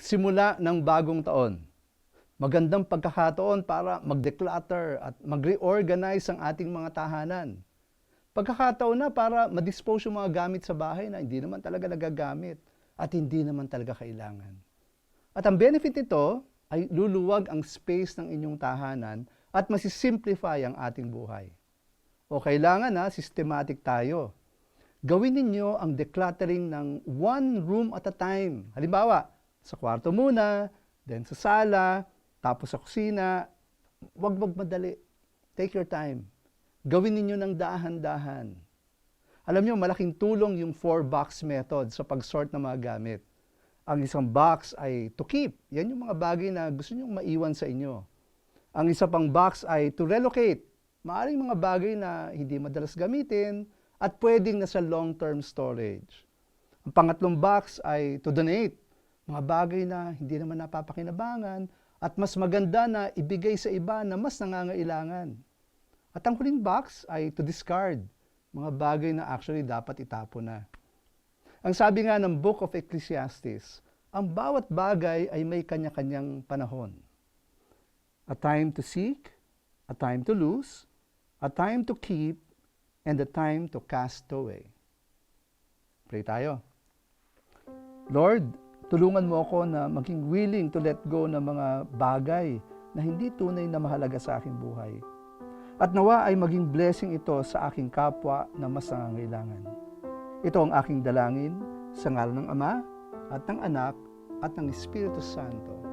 simula ng bagong taon. Magandang pagkakataon para mag-declutter at mag-reorganize ang ating mga tahanan. Pagkakataon na para ma-dispose yung mga gamit sa bahay na hindi naman talaga nagagamit at hindi naman talaga kailangan. At ang benefit nito ay luluwag ang space ng inyong tahanan at masisimplify ang ating buhay. O kailangan na systematic tayo. Gawin ninyo ang decluttering ng one room at a time. Halimbawa, sa kwarto muna, then sa sala, tapos sa kusina. Huwag magmadali. Take your time. Gawin ninyo ng dahan-dahan. Alam nyo, malaking tulong yung four-box method sa pag-sort ng mga gamit. Ang isang box ay to keep. Yan yung mga bagay na gusto nyo maiwan sa inyo. Ang isa pang box ay to relocate. Maaring mga bagay na hindi madalas gamitin at pwedeng nasa long-term storage. Ang pangatlong box ay to donate. Mga bagay na hindi naman napapakinabangan at mas maganda na ibigay sa iba na mas nangangailangan. At ang huling box ay to discard. Mga bagay na actually dapat itapon na. Ang sabi nga ng Book of Ecclesiastes, ang bawat bagay ay may kanya-kanyang panahon. A time to seek, a time to lose, a time to keep, and a time to cast away. Pray tayo. Lord, tulungan mo ako na maging willing to let go ng mga bagay na hindi tunay na mahalaga sa aking buhay. At nawa ay maging blessing ito sa aking kapwa na mas nangangailangan. Ito ang aking dalangin sa ngalan ng Ama at ng Anak at ng Espiritu Santo.